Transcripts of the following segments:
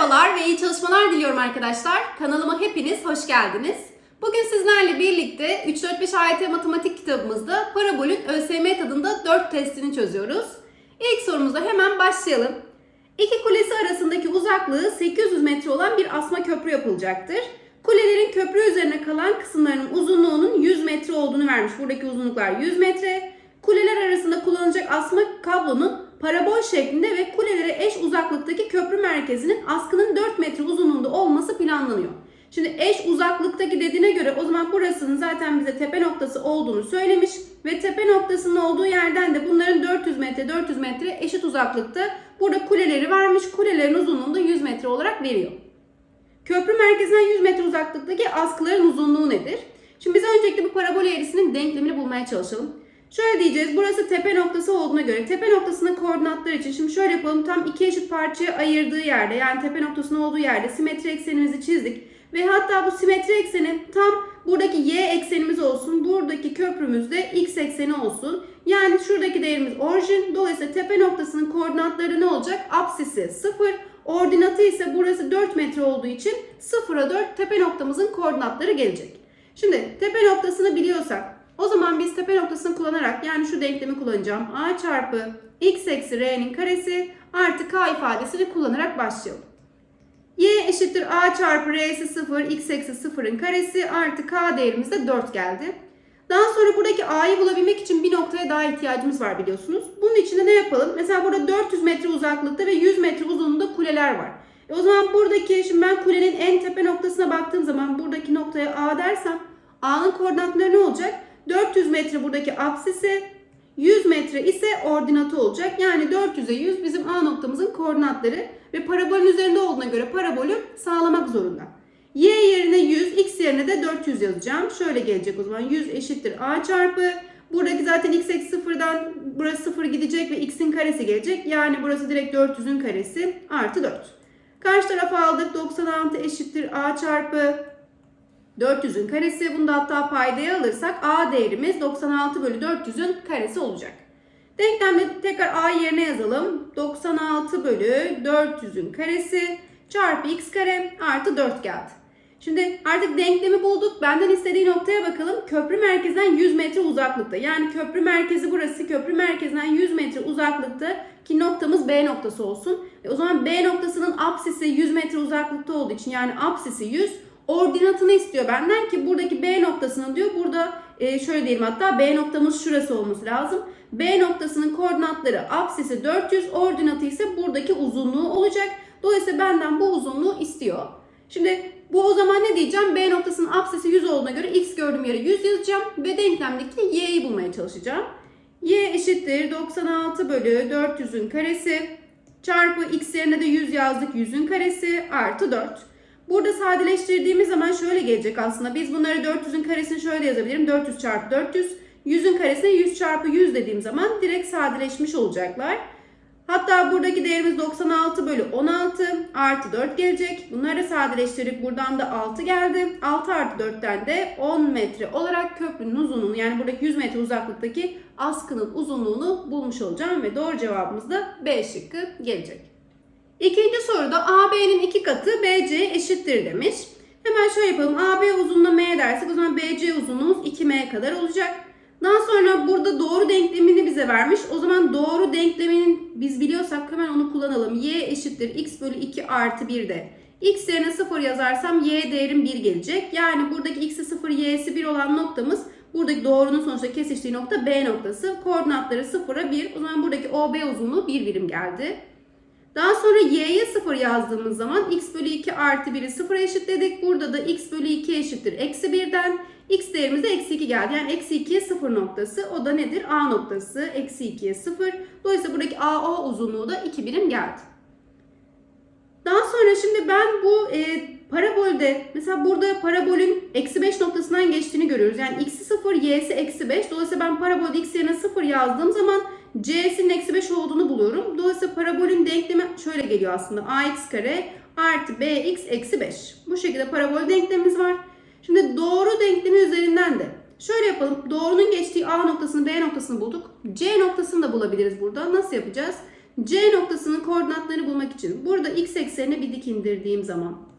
Merhabalar ve iyi çalışmalar diliyorum arkadaşlar. Kanalıma hepiniz hoş geldiniz. Bugün sizlerle birlikte 3-4-5 AYT matematik kitabımızda parabolün ÖSYM tadında 4 testini çözüyoruz. İlk sorumuzda hemen başlayalım. İki kulesi arasındaki uzaklığı 800 metre olan bir asma köprü yapılacaktır. Kulelerin köprü üzerine kalan kısımlarının uzunluğunun 100 metre olduğunu vermiş. Buradaki uzunluklar 100 metre. Kuleler arasında kullanılacak asma kablonun parabol şeklinde ve kulelere eş uzaklıktaki köprü merkezinin askının 4 metre uzunluğunda olması planlanıyor. Şimdi eş uzaklıktaki dediğine göre o zaman burasının zaten bize tepe noktası olduğunu söylemiş ve tepe noktasının olduğu yerden de bunların 400 metre 400 metre eşit uzaklıkta burada kuleleri vermiş. Kulelerin uzunluğunu da 100 metre olarak veriyor. Köprü merkezinden 100 metre uzaklıktaki askıların uzunluğu nedir? Şimdi biz öncelikle bu parabol eğrisinin denklemini bulmaya çalışalım. Şöyle diyeceğiz. Burası tepe noktası olduğuna göre tepe noktasının koordinatları için şimdi şöyle yapalım. Tam iki eşit parçaya ayırdığı yerde yani tepe noktasının olduğu yerde simetri eksenimizi çizdik. Ve hatta bu simetri ekseni tam buradaki y eksenimiz olsun. Buradaki köprümüz de x ekseni olsun. Yani şuradaki değerimiz orijin. Dolayısıyla tepe noktasının koordinatları ne olacak? Apsisi 0. Ordinatı ise burası 4 metre olduğu için 0'a 4 tepe noktamızın koordinatları gelecek. Şimdi tepe noktasını biliyorsak o zaman biz tepe noktasını kullanarak yani şu denklemi kullanacağım. a çarpı x eksi r'nin karesi artı k ifadesini kullanarak başlayalım. y eşittir a çarpı r'si 0 x eksi 0'ın karesi artı k değerimiz de 4 geldi. Daha sonra buradaki a'yı bulabilmek için bir noktaya daha ihtiyacımız var biliyorsunuz. Bunun için de ne yapalım? Mesela burada 400 metre uzaklıkta ve 100 metre uzunluğunda kuleler var. E o zaman buradaki, şimdi ben kulenin en tepe noktasına baktığım zaman buradaki noktaya a dersem a'nın koordinatları ne olacak? 400 metre buradaki apsisi, 100 metre ise ordinatı olacak. Yani 400'e 100 bizim A noktamızın koordinatları ve parabolün üzerinde olduğuna göre parabolü sağlamak zorunda. Y yerine 100, X yerine de 400 yazacağım. Şöyle gelecek o zaman 100 eşittir A çarpı. Buradaki zaten X eksi 0'dan burası 0 gidecek ve X'in karesi gelecek. Yani burası direkt 400'ün karesi artı 4. Karşı tarafa aldık 96 eşittir A çarpı 400'ün karesi. Bunu da hatta paydaya alırsak A değerimiz 96 bölü 400'ün karesi olacak. Denklemde tekrar A yerine yazalım. 96 bölü 400'ün karesi çarpı x kare artı 4 geldi. Şimdi artık denklemi bulduk. Benden istediği noktaya bakalım. Köprü merkezinden 100 metre uzaklıkta. Yani köprü merkezi burası. Köprü merkezinden 100 metre uzaklıkta ki noktamız B noktası olsun. E o zaman B noktasının apsisi 100 metre uzaklıkta olduğu için yani apsisi 100 ordinatını istiyor benden ki buradaki B noktasının diyor burada e, şöyle diyelim hatta B noktamız şurası olması lazım. B noktasının koordinatları apsisi 400 ordinatı ise buradaki uzunluğu olacak. Dolayısıyla benden bu uzunluğu istiyor. Şimdi bu o zaman ne diyeceğim? B noktasının apsisi 100 olduğuna göre x gördüğüm yere 100 yazacağım ve denklemdeki y'yi bulmaya çalışacağım. y eşittir 96 bölü 400'ün karesi çarpı x yerine de 100 yazdık 100'ün karesi artı 4. Burada sadeleştirdiğimiz zaman şöyle gelecek aslında. Biz bunları 400'ün karesini şöyle yazabilirim. 400 çarpı 400. 100'ün karesine 100 çarpı 100 dediğim zaman direkt sadeleşmiş olacaklar. Hatta buradaki değerimiz 96 bölü 16 artı 4 gelecek. Bunları sadeleştirdik. Buradan da 6 geldi. 6 artı 4'ten de 10 metre olarak köprünün uzunluğunu yani buradaki 100 metre uzaklıktaki askının uzunluğunu bulmuş olacağım. Ve doğru cevabımız da B şıkkı gelecek. İkinci soruda AB'nin iki katı BC eşittir demiş. Hemen şöyle yapalım. AB uzunluğu M dersek o zaman BC uzunluğumuz 2M kadar olacak. Daha sonra burada doğru denklemini bize vermiş. O zaman doğru denkleminin biz biliyorsak hemen onu kullanalım. Y eşittir x bölü 2 artı 1 de. X yerine 0 yazarsam y değerim 1 gelecek. Yani buradaki x'i 0 y'si 1 olan noktamız buradaki doğrunun sonuçta kesiştiği nokta B noktası. Koordinatları 0'a 1. O zaman buradaki OB uzunluğu 1 birim geldi. Daha sonra y'ye 0 yazdığımız zaman x bölü 2 artı 1'i 0'a eşitledik. Burada da x bölü 2 eşittir eksi 1'den. x değerimiz de eksi 2 geldi. Yani eksi 2'ye 0 noktası. O da nedir? A noktası. Eksi 2'ye 0. Dolayısıyla buradaki AO uzunluğu da 2 birim geldi. Daha sonra şimdi ben bu e, parabolde mesela burada parabolün eksi 5 noktasından geçtiğini görüyoruz. Yani x'i 0, y'si eksi 5. Dolayısıyla ben parabolde x yerine 0 yazdığım zaman c'sinin eksi 5 olduğunu buluyorum. Dolayısıyla parabolün denklemi şöyle geliyor aslında. ax kare artı bx eksi 5. Bu şekilde parabol denklemimiz var. Şimdi doğru denklemi üzerinden de şöyle yapalım. Doğrunun geçtiği A noktasını B noktasını bulduk. C noktasını da bulabiliriz burada. Nasıl yapacağız? C noktasının koordinatlarını bulmak için burada x eksenine bir dik indirdiğim zaman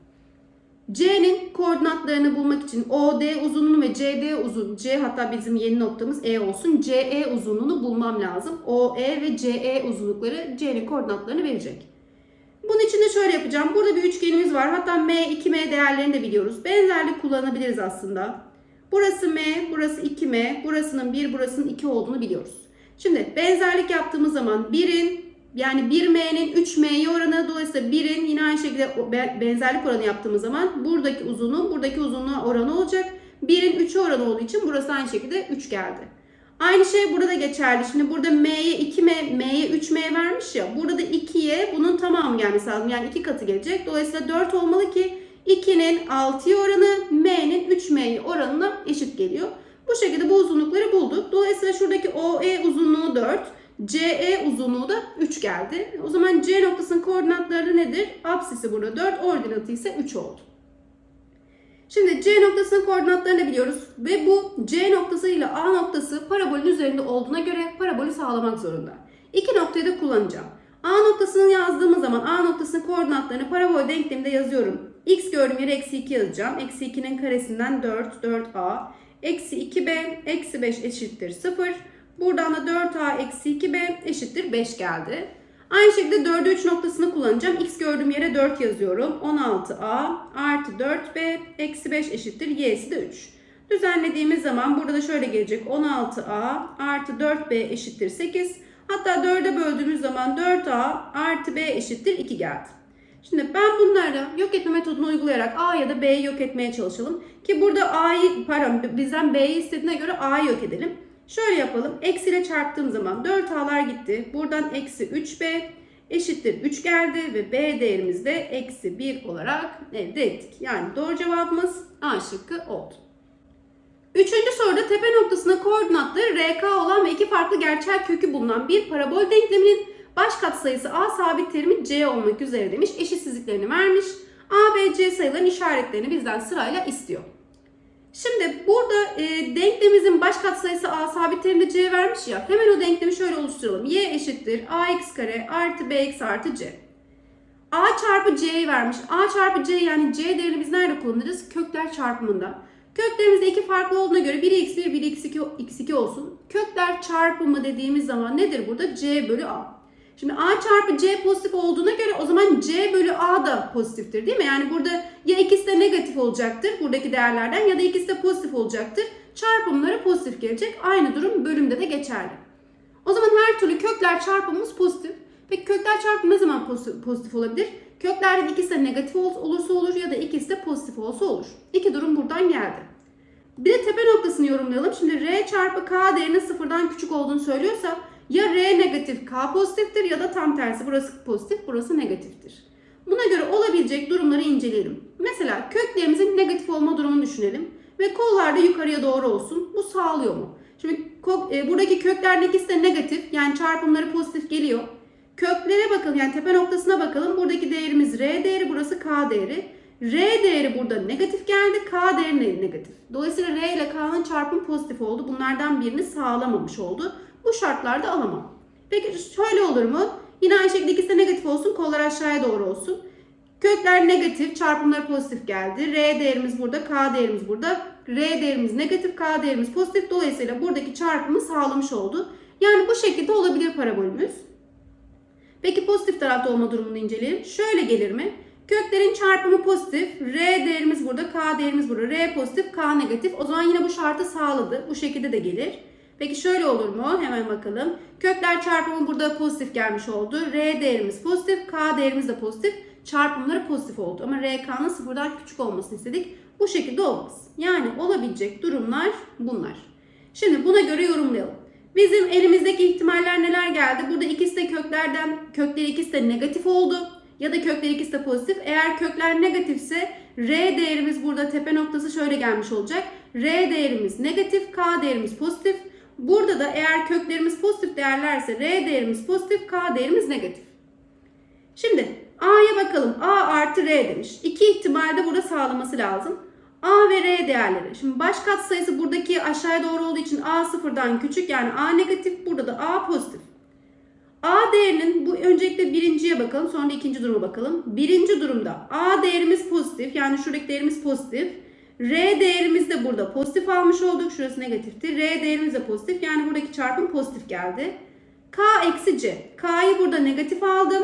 C'nin koordinatlarını bulmak için OD uzunluğunu ve CD uzun C hatta bizim yeni noktamız E olsun. CE uzunluğunu bulmam lazım. OE ve CE uzunlukları C'nin koordinatlarını verecek. Bunun için de şöyle yapacağım. Burada bir üçgenimiz var. Hatta M, 2M değerlerini de biliyoruz. Benzerlik kullanabiliriz aslında. Burası M, burası 2M, burasının 1, burasının 2 olduğunu biliyoruz. Şimdi benzerlik yaptığımız zaman 1'in yani 1M'nin 3M'ye oranı dolayısıyla 1'in yine aynı şekilde benzerlik oranı yaptığımız zaman buradaki uzunluğun buradaki uzunluğa oranı olacak. 1'in 3'e oranı olduğu için burası aynı şekilde 3 geldi. Aynı şey burada geçerli. Şimdi burada M'ye 2M, M'ye 3M vermiş ya. Burada da 2'ye bunun tamamı gelmesi lazım. Yani 2 katı gelecek. Dolayısıyla 4 olmalı ki 2'nin 6'ya oranı M'nin 3M'ye oranına eşit geliyor. Bu şekilde bu uzunlukları bulduk. Dolayısıyla şuradaki OE uzunluğu 4. CE uzunluğu da 3 geldi. O zaman C noktasının koordinatları nedir? Apsisi burada 4, ordinatı ise 3 oldu. Şimdi C noktasının koordinatlarını biliyoruz ve bu C noktası ile A noktası parabolün üzerinde olduğuna göre parabolü sağlamak zorunda. İki noktayı da kullanacağım. A noktasını yazdığımız zaman A noktasının koordinatlarını parabol denkleminde yazıyorum. X gördüğüm yere eksi 2 yazacağım. Eksi 2'nin karesinden 4, 4A. Eksi 2B, eksi 5 eşittir 0. Buradan da 4A eksi 2B eşittir 5 geldi. Aynı şekilde 4'e 3 noktasını kullanacağım. X gördüğüm yere 4 yazıyorum. 16A artı 4B eksi 5 eşittir. Y'si de 3. Düzenlediğimiz zaman burada da şöyle gelecek. 16A artı 4B eşittir 8. Hatta 4'e böldüğümüz zaman 4A artı B eşittir 2 geldi. Şimdi ben bunları yok etme metodunu uygulayarak A ya da B'yi yok etmeye çalışalım. Ki burada A'yı pardon bizden B'yi istediğine göre A'yı yok edelim. Şöyle yapalım. Eksi ile çarptığım zaman 4A'lar gitti. Buradan eksi 3B eşittir 3 geldi ve B değerimiz de eksi 1 olarak elde ettik. Yani doğru cevabımız A şıkkı oldu. Üçüncü soruda tepe noktasına koordinatları RK olan ve iki farklı gerçel kökü bulunan bir parabol denkleminin baş katsayısı A sabit terimi C olmak üzere demiş. Eşitsizliklerini vermiş. A, B, C sayıların işaretlerini bizden sırayla istiyor. Şimdi burada e, denklemimizin baş katsayısı A sabit terimde C vermiş ya. Hemen o denklemi şöyle oluşturalım. Y eşittir ax kare artı bx artı c. A çarpı C'yi vermiş. A çarpı C yani C değerini biz nerede kullanırız? Kökler çarpımında. Köklerimizde iki farklı olduğuna göre biri x1 biri x2, x2 olsun. Kökler çarpımı dediğimiz zaman nedir burada? C bölü A. Şimdi A çarpı C pozitif olduğuna göre o zaman C bölü A da pozitiftir değil mi? Yani burada ya ikisi de negatif olacaktır buradaki değerlerden ya da ikisi de pozitif olacaktır. Çarpımları pozitif gelecek. Aynı durum bölümde de geçerli. O zaman her türlü kökler çarpımımız pozitif. Peki kökler çarpımı ne zaman pozitif, olabilir? Köklerden ikisi de negatif ol- olursa olur ya da ikisi de pozitif olsa olur. İki durum buradan geldi. Bir de tepe noktasını yorumlayalım. Şimdi R çarpı K değerinin sıfırdan küçük olduğunu söylüyorsa ya R negatif K pozitiftir ya da tam tersi burası pozitif burası negatiftir. Buna göre olabilecek durumları inceleyelim. Mesela köklerimizin negatif olma durumunu düşünelim. Ve kollarda yukarıya doğru olsun. Bu sağlıyor mu? Şimdi e, buradaki köklerin ikisi de negatif yani çarpımları pozitif geliyor. Köklere bakalım yani tepe noktasına bakalım. Buradaki değerimiz R değeri burası K değeri. R değeri burada negatif geldi. K değeri ne- negatif. Dolayısıyla R ile K'nın çarpımı pozitif oldu. Bunlardan birini sağlamamış oldu. Bu şartlarda alamam. Peki şöyle olur mu? Yine aynı şekilde ikisi de negatif olsun. Kollar aşağıya doğru olsun. Kökler negatif, çarpımları pozitif geldi. R değerimiz burada, K değerimiz burada. R değerimiz negatif, K değerimiz pozitif. Dolayısıyla buradaki çarpımı sağlamış oldu. Yani bu şekilde olabilir parabolümüz. Peki pozitif tarafta olma durumunu inceleyelim. Şöyle gelir mi? Köklerin çarpımı pozitif. R değerimiz burada, K değerimiz burada. R pozitif, K negatif. O zaman yine bu şartı sağladı. Bu şekilde de gelir. Peki şöyle olur mu? Hemen bakalım. Kökler çarpımı burada pozitif gelmiş oldu. R değerimiz pozitif, K değerimiz de pozitif. Çarpımları pozitif oldu. Ama RK'nın sıfırdan küçük olmasını istedik. Bu şekilde olmaz. Yani olabilecek durumlar bunlar. Şimdi buna göre yorumlayalım. Bizim elimizdeki ihtimaller neler geldi? Burada ikisi de köklerden, kökleri ikisi de negatif oldu. Ya da kökler ikisi de pozitif. Eğer kökler negatifse R değerimiz burada tepe noktası şöyle gelmiş olacak. R değerimiz negatif, K değerimiz pozitif. Burada da eğer köklerimiz pozitif değerlerse R değerimiz pozitif, K değerimiz negatif. Şimdi A'ya bakalım. A artı R demiş. İki ihtimalde burada sağlaması lazım. A ve R değerleri. Şimdi baş katsayısı buradaki aşağıya doğru olduğu için A sıfırdan küçük yani A negatif burada da A pozitif. A değerinin bu öncelikle birinciye bakalım sonra ikinci duruma bakalım. Birinci durumda A değerimiz pozitif yani şuradaki değerimiz pozitif. R değerimiz de burada pozitif almış olduk. Şurası negatifti. R değerimiz de pozitif. Yani buradaki çarpım pozitif geldi. K eksi C. K'yı burada negatif aldım.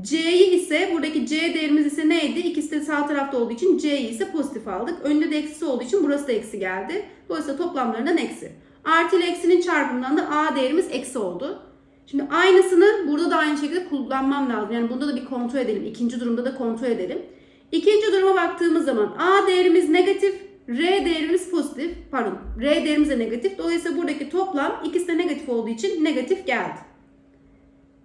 C'yi ise buradaki C değerimiz ise neydi? İkisi de sağ tarafta olduğu için C'yi ise pozitif aldık. Önde de eksisi olduğu için burası da eksi geldi. Dolayısıyla toplamlarından eksi. Artı ile eksinin çarpımından da A değerimiz eksi oldu. Şimdi aynısını burada da aynı şekilde kullanmam lazım. Yani bunda da bir kontrol edelim. İkinci durumda da kontrol edelim. İkinci duruma baktığımız zaman A değerimiz negatif, R değerimiz pozitif. Pardon, R değerimiz de negatif. Dolayısıyla buradaki toplam ikisi de negatif olduğu için negatif geldi.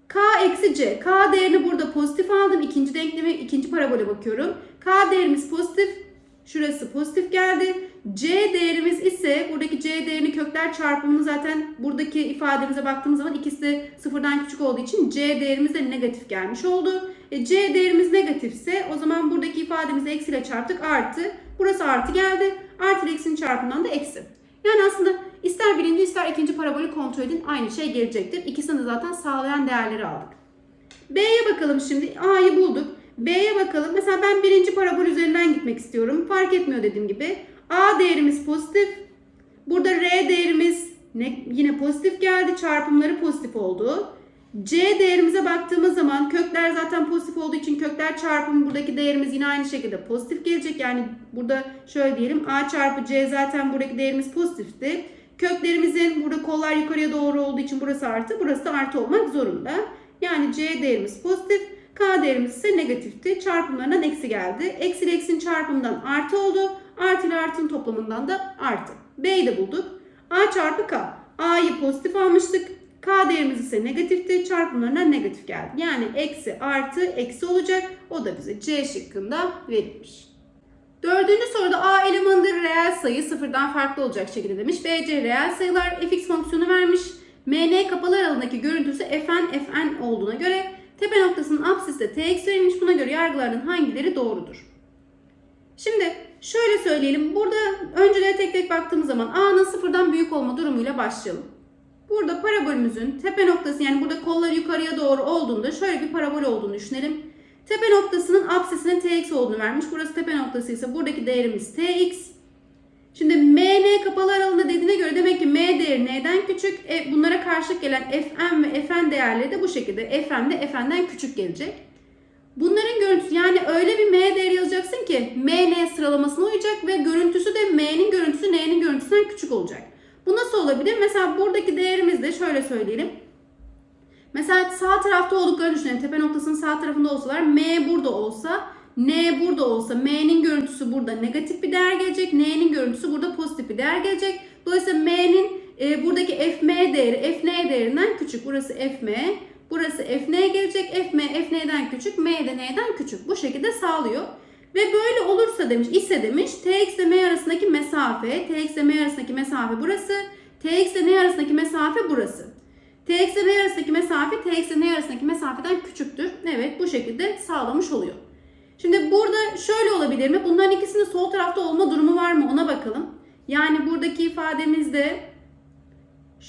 K eksi C. K değerini burada pozitif aldım. İkinci denklemi, ikinci parabole bakıyorum. K değerimiz pozitif. Şurası pozitif geldi. C değerimiz ise buradaki C değerini kökler çarpımını zaten buradaki ifademize baktığımız zaman ikisi de sıfırdan küçük olduğu için C değerimiz de negatif gelmiş oldu. E, C değerimiz negatifse o zaman buradaki ifademizi eksiyle çarptık artı. Burası artı geldi. Artı eksinin çarpımından da eksi. Yani aslında ister birinci ister ikinci parabolü kontrol edin aynı şey gelecektir. İkisini de zaten sağlayan değerleri aldık. B'ye bakalım şimdi. A'yı bulduk. B'ye bakalım. Mesela ben birinci parabol üzerinden gitmek istiyorum. Fark etmiyor dediğim gibi. A değerimiz pozitif. Burada R değerimiz ne, yine pozitif geldi. Çarpımları pozitif oldu. C değerimize baktığımız zaman kökler zaten pozitif olduğu için kökler çarpımı buradaki değerimiz yine aynı şekilde pozitif gelecek. Yani burada şöyle diyelim A çarpı C zaten buradaki değerimiz pozitifti. Köklerimizin burada kollar yukarıya doğru olduğu için burası artı burası artı olmak zorunda. Yani C değerimiz pozitif. K değerimiz ise negatifti. Çarpımlarından eksi geldi. Eksi ile eksinin çarpımından artı oldu. Artı ile artının toplamından da artı. B'yi de bulduk. A çarpı K. A'yı pozitif almıştık. K değerimiz ise negatifti. Çarpımlarından negatif geldi. Yani eksi artı eksi olacak. O da bize C şıkkında verilmiş. Dördüncü soruda A elemanıdır reel sayı sıfırdan farklı olacak şekilde demiş. BC reel sayılar fx fonksiyonu vermiş. MN kapalı aralığındaki görüntüsü fn fn olduğuna göre tepe noktasının apsiste tx verilmiş. Buna göre yargılardan hangileri doğrudur? Şimdi şöyle söyleyelim. Burada öncelere tek tek baktığımız zaman A'nın sıfırdan büyük olma durumuyla başlayalım. Burada parabolümüzün tepe noktası yani burada kollar yukarıya doğru olduğunda şöyle bir parabol olduğunu düşünelim. Tepe noktasının apsisinin tx olduğunu vermiş. Burası tepe noktası ise buradaki değerimiz tx. Şimdi mn kapalı aralığında dediğine göre demek ki m değeri n'den küçük. E, bunlara karşılık gelen fm ve fn değerleri de bu şekilde. fm de fn'den küçük gelecek. Bunların görüntüsü yani öyle bir m değeri yazacaksın ki m n sıralamasına uyacak ve görüntüsü de m'nin görüntüsü n'nin görüntüsünden küçük olacak. Bu nasıl olabilir? Mesela buradaki değerimiz de şöyle söyleyelim. Mesela sağ tarafta olduklarını düşünelim. Tepe noktasının sağ tarafında olsalar M burada olsa N burada olsa M'nin görüntüsü burada negatif bir değer gelecek. N'nin görüntüsü burada pozitif bir değer gelecek. Dolayısıyla M'nin e, buradaki Fm değeri Fn değerinden küçük. Burası Fm. Burası Fn gelecek. Fm Fn'den küçük. M de N'den küçük. Bu şekilde sağlıyor. Ve böyle olursa demiş, ise demiş Tx ile M arasındaki mesafe, Tx ile M arasındaki mesafe burası, Tx ile N arasındaki mesafe burası. Tx ile M arasındaki mesafe Tx ile N arasındaki mesafeden küçüktür. Evet bu şekilde sağlamış oluyor. Şimdi burada şöyle olabilir mi? Bunların ikisinin sol tarafta olma durumu var mı? Ona bakalım. Yani buradaki ifademizde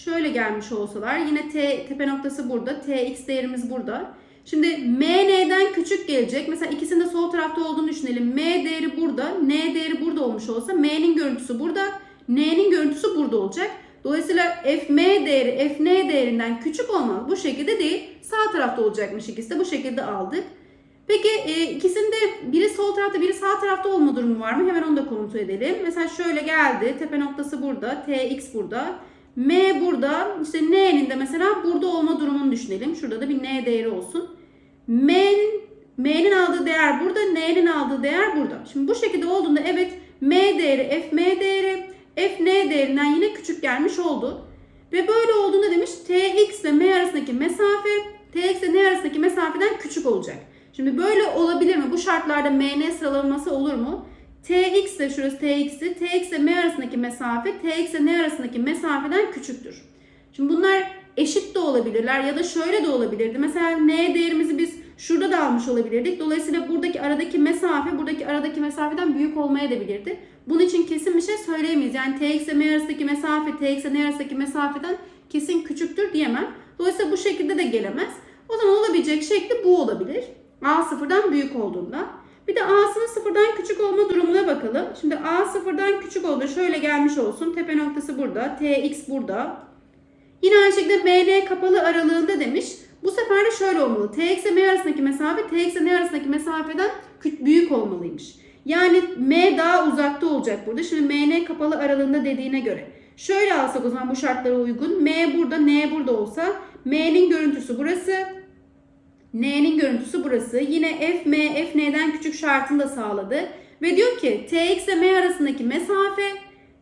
şöyle gelmiş olsalar yine t tepe noktası burada. Tx değerimiz burada. Şimdi m n'den küçük gelecek. Mesela ikisinin de sol tarafta olduğunu düşünelim. m değeri burada, n değeri burada olmuş olsa m'nin görüntüsü burada, n'nin görüntüsü burada olacak. Dolayısıyla fm değeri fn değerinden küçük olmaz. Bu şekilde değil. Sağ tarafta olacakmış ikisi de. Bu şekilde aldık. Peki e, ikisinde biri sol tarafta biri sağ tarafta olma durumu var mı? Hemen onu da kontrol edelim. Mesela şöyle geldi. Tepe noktası burada. Tx burada. M burada. İşte N'nin de mesela burada olma durumunu düşünelim. Şurada da bir N değeri olsun. M'nin M'nin aldığı değer burada. N'nin aldığı değer burada. Şimdi bu şekilde olduğunda evet M değeri fm değeri fn değerinden yine küçük gelmiş oldu. Ve böyle olduğunda demiş tx ile m arasındaki mesafe tx ile n arasındaki mesafeden küçük olacak. Şimdi böyle olabilir mi? Bu şartlarda mn sıralaması olur mu? Tx de şurası tx'i tx ile m arasındaki mesafe tx ile n arasındaki mesafeden küçüktür. Şimdi bunlar eşit de olabilirler ya da şöyle de olabilirdi. Mesela n değerimizi biz şurada da almış olabilirdik. Dolayısıyla buradaki aradaki mesafe buradaki aradaki mesafeden büyük olmaya da bilirdi. bunun için kesin bir şey söyleyemeyiz. Yani t x ile m arasındaki mesafe t x ile n arasındaki mesafeden kesin küçüktür diyemem. Dolayısıyla bu şekilde de gelemez. O zaman olabilecek şekli bu olabilir. A sıfırdan büyük olduğunda. Bir de A'sının sıfırdan küçük olma durumuna bakalım. Şimdi A sıfırdan küçük oldu. Şöyle gelmiş olsun. Tepe noktası burada. Tx burada. Yine aynı şekilde MN kapalı aralığında demiş. Bu sefer de şöyle olmalı. Tx ile M arasındaki mesafe Tx ile N arasındaki mesafeden büyük olmalıymış. Yani M daha uzakta olacak burada. Şimdi MN kapalı aralığında dediğine göre. Şöyle alsak o zaman bu şartlara uygun. M burada, N burada olsa M'nin görüntüsü burası. N'nin görüntüsü burası. Yine f m f n'den küçük şartını da sağladı. Ve diyor ki tx ile m arasındaki mesafe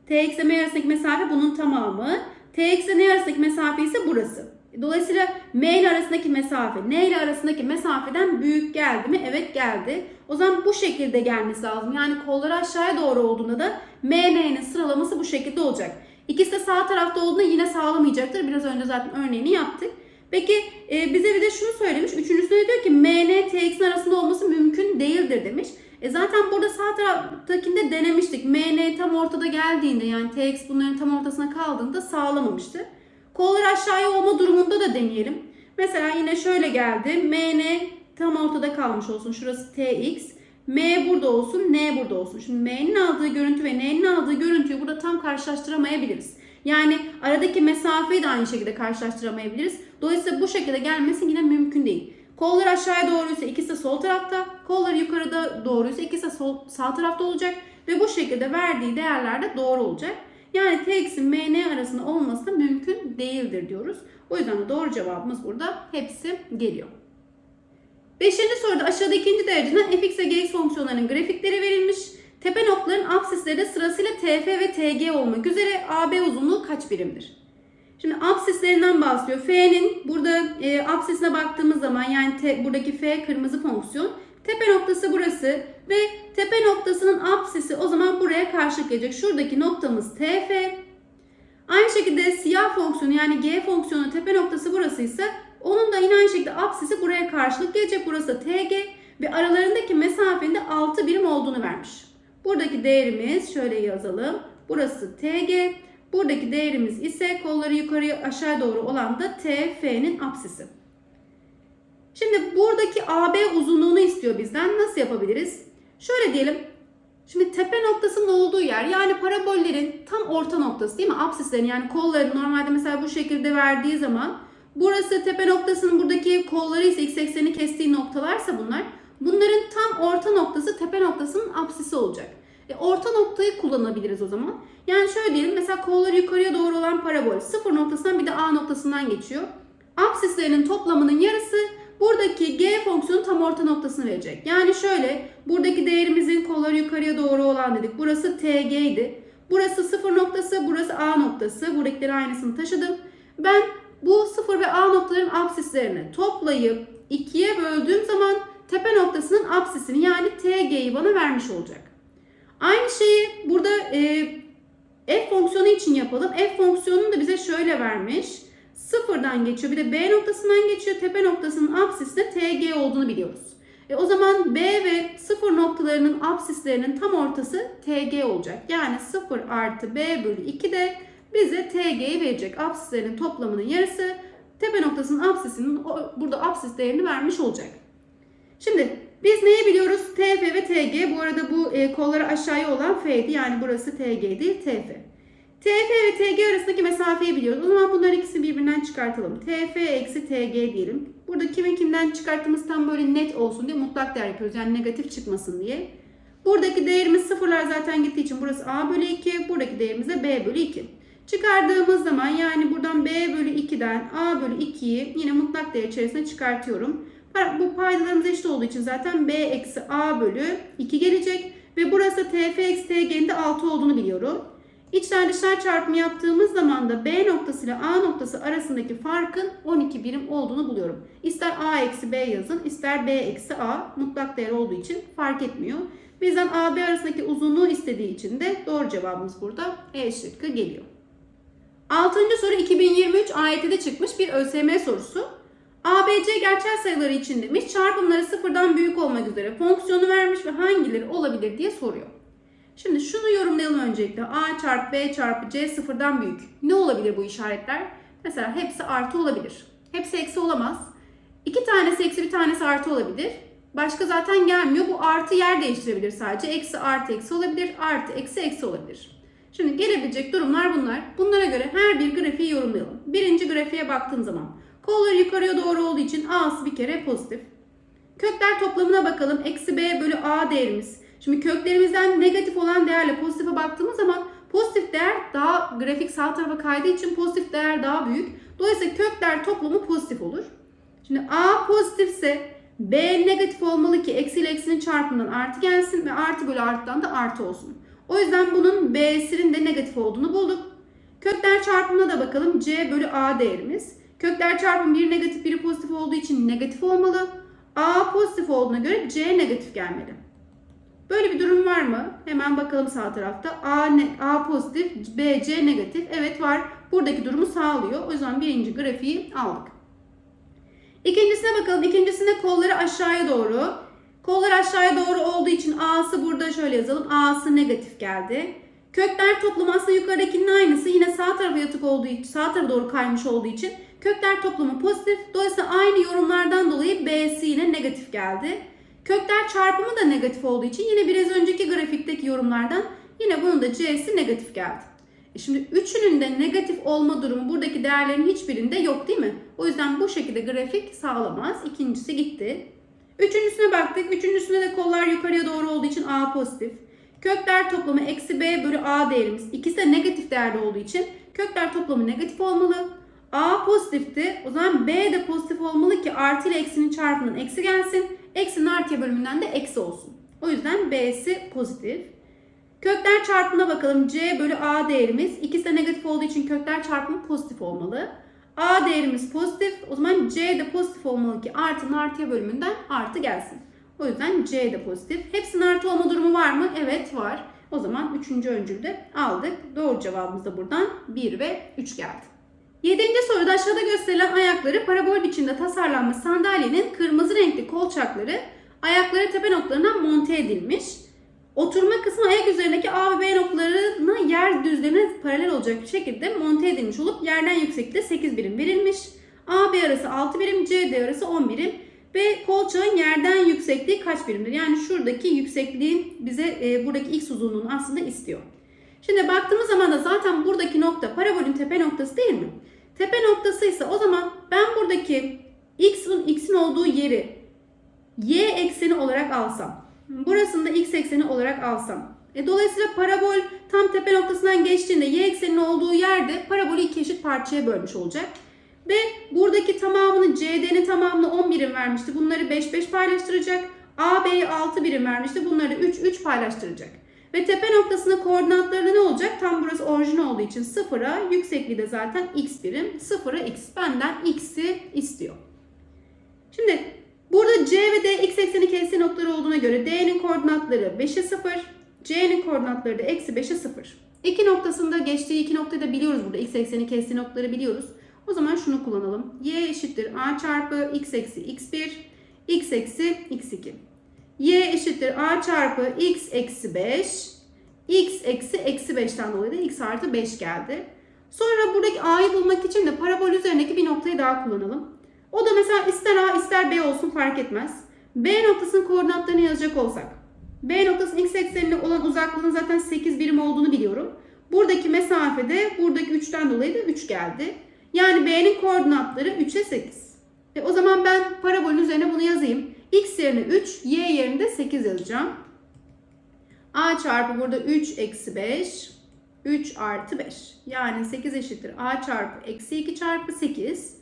tx ile m arasındaki mesafe bunun tamamı. tx ile n arasındaki mesafe ise burası. Dolayısıyla m ile arasındaki mesafe n ile arasındaki mesafeden büyük geldi mi? Evet geldi. O zaman bu şekilde gelmesi lazım. Yani kolları aşağıya doğru olduğunda da m n'nin sıralaması bu şekilde olacak. İkisi de sağ tarafta olduğunda yine sağlamayacaktır. Biraz önce zaten örneğini yaptık. Peki e, bize bir de şunu söylemiş. Üçüncüsünde diyor ki MN TX'in arasında olması mümkün değildir demiş. E zaten burada sağ taraftakinde denemiştik. MN tam ortada geldiğinde yani TX bunların tam ortasına kaldığında sağlamamıştı. Kollar aşağıya olma durumunda da deneyelim. Mesela yine şöyle geldi. MN tam ortada kalmış olsun. Şurası TX. M burada olsun, N burada olsun. Şimdi M'nin aldığı görüntü ve N'nin aldığı görüntüyü burada tam karşılaştıramayabiliriz. Yani aradaki mesafeyi de aynı şekilde karşılaştıramayabiliriz. Dolayısıyla bu şekilde gelmesi yine mümkün değil. Kollar aşağıya doğruysa ikisi de sol tarafta, kollar yukarıda doğruysa ikisi de sol, sağ tarafta olacak ve bu şekilde verdiği değerler de doğru olacak. Yani Tx'in MN arasında olması mümkün değildir diyoruz. O yüzden de doğru cevabımız burada hepsi geliyor. Beşinci soruda aşağıda ikinci dereceden fx ve gx fonksiyonlarının grafikleri verilmiş. Tepe noktaların absisleri sırasıyla TF ve TG olmak üzere AB uzunluğu kaç birimdir? Şimdi absislerinden bahsediyor. F'nin burada e, absisine baktığımız zaman yani te, buradaki F kırmızı fonksiyon. Tepe noktası burası ve tepe noktasının absisi o zaman buraya karşılık gelecek. Şuradaki noktamız TF. Aynı şekilde siyah fonksiyonu yani G fonksiyonu tepe noktası burası ise onun da yine aynı şekilde absisi buraya karşılık gelecek. Burası TG ve aralarındaki mesafenin de 6 birim olduğunu vermiş. Buradaki değerimiz şöyle yazalım. Burası TG. Buradaki değerimiz ise kolları yukarıya aşağı doğru olan da TF'nin apsisi. Şimdi buradaki AB uzunluğunu istiyor bizden. Nasıl yapabiliriz? Şöyle diyelim. Şimdi tepe noktasının olduğu yer yani parabollerin tam orta noktası değil mi? Apsislerin yani kolların normalde mesela bu şekilde verdiği zaman burası tepe noktasının buradaki kolları ise x ekseni kestiği noktalarsa bunlar bunların tam orta noktası tepe noktasının apsisi olacak. E, orta noktayı kullanabiliriz o zaman. Yani şöyle diyelim mesela kolları yukarıya doğru olan parabol sıfır noktasından bir de A noktasından geçiyor. Absislerinin toplamının yarısı buradaki G fonksiyonu tam orta noktasını verecek. Yani şöyle buradaki değerimizin kolları yukarıya doğru olan dedik. Burası TG idi. Burası sıfır noktası, burası A noktası. Buradakileri aynısını taşıdım. Ben bu sıfır ve A noktaların absislerini toplayıp ikiye böldüğüm zaman tepe noktasının absisini yani TG'yi bana vermiş olacak. Aynı şeyi burada e, f fonksiyonu için yapalım. F fonksiyonunu da bize şöyle vermiş. Sıfırdan geçiyor. Bir de B noktasından geçiyor. Tepe noktasının absisi de TG olduğunu biliyoruz. E, o zaman B ve sıfır noktalarının absislerinin tam ortası TG olacak. Yani 0 artı B bölü 2 de bize TG'yi verecek. Absislerin toplamının yarısı tepe noktasının absisinin burada absis değerini vermiş olacak. Şimdi biz neyi biliyoruz? TF ve TG. Bu arada bu e, kolları aşağıya olan F'di. Yani burası TG değil TF. TF ve TG arasındaki mesafeyi biliyoruz. O zaman bunların ikisini birbirinden çıkartalım. TF eksi TG diyelim. Burada kimin kimden çıkarttığımız tam böyle net olsun diye mutlak değer yapıyoruz. Yani negatif çıkmasın diye. Buradaki değerimiz sıfırlar zaten gittiği için burası A bölü 2. Buradaki değerimiz de B bölü 2. Çıkardığımız zaman yani buradan B bölü 2'den A bölü 2'yi yine mutlak değer içerisine çıkartıyorum. Bu paydalarımız eşit olduğu için zaten b eksi a bölü 2 gelecek. Ve burası tf eksi tg'nin de 6 olduğunu biliyorum. İçler dışlar çarpımı yaptığımız zaman da b noktası ile a noktası arasındaki farkın 12 birim olduğunu buluyorum. İster a eksi b yazın ister b eksi a mutlak değer olduğu için fark etmiyor. Bizden AB arasındaki uzunluğu istediği için de doğru cevabımız burada E şıkkı geliyor. Altıncı soru 2023 AYT'de çıkmış bir ÖSYM sorusu. ABC gerçel sayıları için demiş çarpımları sıfırdan büyük olmak üzere fonksiyonu vermiş ve hangileri olabilir diye soruyor. Şimdi şunu yorumlayalım öncelikle. A çarpı B çarpı C sıfırdan büyük. Ne olabilir bu işaretler? Mesela hepsi artı olabilir. Hepsi eksi olamaz. İki tanesi eksi bir tanesi artı olabilir. Başka zaten gelmiyor. Bu artı yer değiştirebilir sadece. Eksi artı eksi olabilir. Artı eksi eksi olabilir. Şimdi gelebilecek durumlar bunlar. Bunlara göre her bir grafiği yorumlayalım. Birinci grafiğe baktığım zaman kolları yukarıya doğru olduğu için A'sı bir kere pozitif. Kökler toplamına bakalım. Eksi B bölü A değerimiz. Şimdi köklerimizden negatif olan değerle pozitife baktığımız zaman pozitif değer daha grafik sağ tarafa kaydığı için pozitif değer daha büyük. Dolayısıyla kökler toplamı pozitif olur. Şimdi A pozitifse B negatif olmalı ki eksi ile eksinin çarpımından artı gelsin ve artı bölü arttan da artı olsun. O yüzden bunun B'sinin de negatif olduğunu bulduk. Kökler çarpımına da bakalım. C bölü A değerimiz. Kökler çarpımı biri negatif biri pozitif olduğu için negatif olmalı. A pozitif olduğuna göre C negatif gelmeli. Böyle bir durum var mı? Hemen bakalım sağ tarafta. A, ne, A pozitif, B, C negatif. Evet var. Buradaki durumu sağlıyor. O yüzden birinci grafiği aldık. İkincisine bakalım. İkincisinde kolları aşağıya doğru. Kollar aşağıya doğru olduğu için A'sı burada şöyle yazalım. A'sı negatif geldi. Kökler toplamı aslında yukarıdakinin aynısı. Yine sağ tarafa yatık olduğu için, sağ tarafa doğru kaymış olduğu için kökler toplamı pozitif. Dolayısıyla aynı yorumlardan dolayı B'si yine negatif geldi. Kökler çarpımı da negatif olduğu için yine biraz önceki grafikteki yorumlardan yine bunun da C'si negatif geldi. E şimdi üçünün de negatif olma durumu buradaki değerlerin hiçbirinde yok değil mi? O yüzden bu şekilde grafik sağlamaz. İkincisi gitti. Üçüncüsüne baktık. Üçüncüsünde de kollar yukarıya doğru olduğu için A pozitif. Kökler toplamı eksi B bölü A değerimiz. İkisi de negatif değerde olduğu için kökler toplamı negatif olmalı. A pozitifti. O zaman B de pozitif olmalı ki artı ile eksinin çarpımından eksi gelsin. Eksinin artıya bölümünden de eksi olsun. O yüzden B'si pozitif. Kökler çarpımına bakalım. C bölü A değerimiz. İkisi de negatif olduğu için kökler çarpımı pozitif olmalı. A değerimiz pozitif. O zaman C de pozitif olmalı ki artının artıya bölümünden artı gelsin. O yüzden C de pozitif. Hepsinin artı olma durumu var mı? Evet var. O zaman üçüncü öncülü de aldık. Doğru cevabımız da buradan 1 ve 3 geldi. Yedinci soruda aşağıda gösterilen ayakları parabol biçimde tasarlanmış sandalyenin kırmızı renkli kolçakları ayakları tepe noktalarına monte edilmiş. Oturma kısmı ayak üzerindeki A ve B noktalarına yer düzlemine paralel olacak bir şekilde monte edilmiş olup yerden yükseklikte 8 birim verilmiş. A, B arası 6 birim, C, D arası 10 birim ve kolçağın yerden yüksekliği kaç birimdir? Yani şuradaki yüksekliği bize e, buradaki x uzunluğunu aslında istiyor. Şimdi baktığımız zaman da zaten buradaki nokta parabolün tepe noktası değil mi? Tepe noktası ise o zaman ben buradaki x'in x'in olduğu yeri y ekseni olarak alsam, burasını da x ekseni olarak alsam. E, dolayısıyla parabol tam tepe noktasından geçtiğinde y ekseninin olduğu yerde parabolü iki eşit parçaya bölmüş olacak. Ve buradaki tamamını CD'nin tamamını 10 birim vermişti. Bunları 5 5 paylaştıracak. AB'yi 6 birim vermişti. Bunları 3 3 paylaştıracak. Ve tepe noktasının koordinatları ne olacak? Tam burası orijin olduğu için sıfıra, yüksekliği de zaten x birim. Sıfıra x. Benden x'i istiyor. Şimdi burada C ve D x ekseni kestiği noktaları olduğuna göre D'nin koordinatları 5'e 0, C'nin koordinatları da eksi 5'e 0. İki noktasında geçtiği iki noktayı da biliyoruz burada. X ekseni kestiği noktaları biliyoruz. O zaman şunu kullanalım. Y eşittir A çarpı X eksi X1, X eksi X2. Y eşittir A çarpı X eksi 5, X eksi eksi 5'ten dolayı da X artı 5 geldi. Sonra buradaki A'yı bulmak için de parabol üzerindeki bir noktayı daha kullanalım. O da mesela ister A ister B olsun fark etmez. B noktasının koordinatlarını yazacak olsak. B noktasının x eksenine olan uzaklığının zaten 8 birim olduğunu biliyorum. Buradaki mesafede buradaki 3'ten dolayı da 3 geldi. Yani B'nin koordinatları 3'e 8. E o zaman ben parabolün üzerine bunu yazayım. X yerine 3, Y yerine 8 yazacağım. A çarpı burada 3 eksi 5, 3 artı 5. Yani 8 eşittir A çarpı eksi 2 çarpı 8.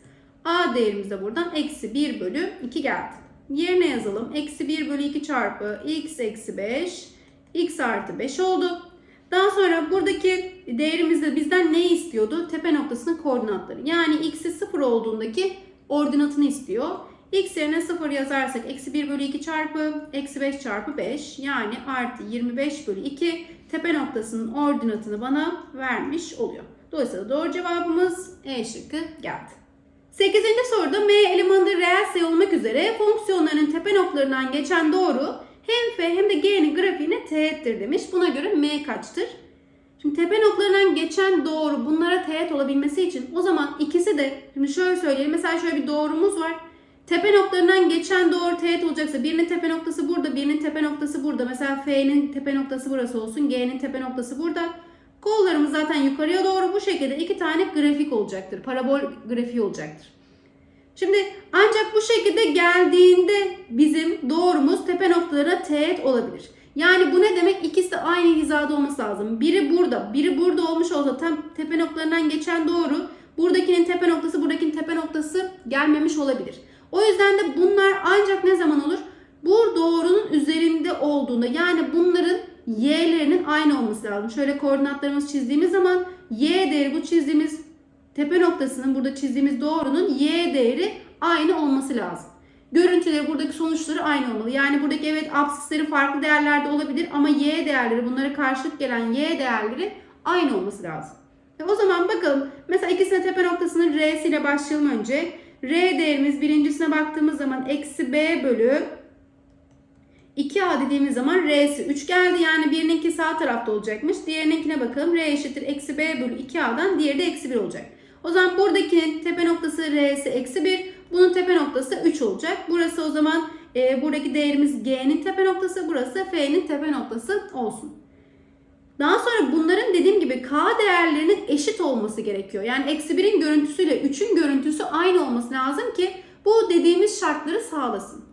A değerimiz de buradan eksi 1 bölü 2 geldi. Yerine yazalım. Eksi 1 bölü 2 çarpı x eksi 5, x artı 5 oldu. Daha sonra buradaki değerimizde bizden ne istiyordu? Tepe noktasının koordinatları. Yani x'i 0 olduğundaki ordinatını istiyor. X yerine 0 yazarsak eksi 1 bölü 2 çarpı eksi 5 çarpı 5 yani artı 25 bölü 2 tepe noktasının ordinatını bana vermiş oluyor. Dolayısıyla doğru cevabımız E şıkkı geldi. 8. soruda m elemanları reel sayı olmak üzere fonksiyonlarının tepe noktalarından geçen doğru Hem F hem de G'nin grafiğine teğettir demiş. Buna göre M kaçtır? Şimdi tepe noktalarından geçen doğru bunlara teğet olabilmesi için o zaman ikisi de şimdi şöyle söyleyelim. Mesela şöyle bir doğrumuz var. Tepe noktalarından geçen doğru teğet olacaksa birinin tepe noktası burada, birinin tepe noktası burada. Mesela F'nin tepe noktası burası olsun, G'nin tepe noktası burada. Kollarımız zaten yukarıya doğru bu şekilde iki tane grafik olacaktır. Parabol grafiği olacaktır. Şimdi ancak bu şekilde geldiğinde bizim doğrumuz tepe noktalarına teğet olabilir. Yani bu ne demek? İkisi de aynı hizada olması lazım. Biri burada, biri burada olmuş olsa tam tepe noktalarından geçen doğru buradakinin tepe noktası, buradakinin tepe noktası gelmemiş olabilir. O yüzden de bunlar ancak ne zaman olur? Bu doğrunun üzerinde olduğunda yani bunların y'lerinin aynı olması lazım. Şöyle koordinatlarımızı çizdiğimiz zaman y değeri bu çizdiğimiz tepe noktasının burada çizdiğimiz doğrunun y değeri aynı olması lazım. Görüntüleri buradaki sonuçları aynı olmalı. Yani buradaki evet absisleri farklı değerlerde olabilir ama y değerleri bunlara karşılık gelen y değerleri aynı olması lazım. E o zaman bakalım mesela ikisine tepe noktasının r'si ile başlayalım önce. R değerimiz birincisine baktığımız zaman eksi b bölü 2a dediğimiz zaman r'si 3 geldi. Yani birininki sağ tarafta olacakmış. Diğerininkine bakalım. r eşittir eksi b bölü 2a'dan diğeri de eksi 1 olacak. O zaman buradakinin tepe noktası r'si eksi 1. Bunun tepe noktası 3 olacak. Burası o zaman e, buradaki değerimiz g'nin tepe noktası. Burası f'nin tepe noktası olsun. Daha sonra bunların dediğim gibi k değerlerinin eşit olması gerekiyor. Yani eksi 1'in görüntüsüyle 3'ün görüntüsü aynı olması lazım ki bu dediğimiz şartları sağlasın.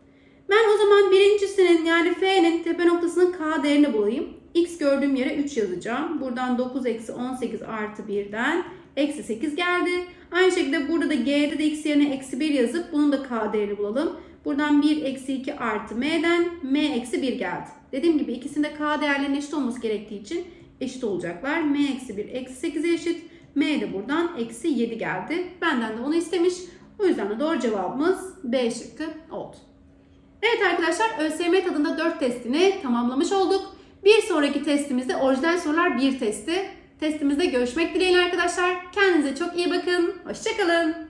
Ben o zaman birincisinin yani f'nin tepe noktasının k değerini bulayım. x gördüğüm yere 3 yazacağım. Buradan 9 eksi 18 artı 1'den eksi 8 geldi. Aynı şekilde burada da g'de de x yerine eksi 1 yazıp bunun da k değerini bulalım. Buradan 1 eksi 2 artı m'den m eksi 1 geldi. Dediğim gibi ikisinde k değerlerinin eşit olması gerektiği için eşit olacaklar. m eksi 1 eksi 8'e eşit. m de buradan eksi 7 geldi. Benden de onu istemiş. O yüzden de doğru cevabımız B şıkkı oldu. Evet arkadaşlar ÖSYM tadında 4 testini tamamlamış olduk. Bir sonraki testimizde orijinal sorular 1 testi. Testimizde görüşmek dileğiyle arkadaşlar. Kendinize çok iyi bakın. Hoşçakalın.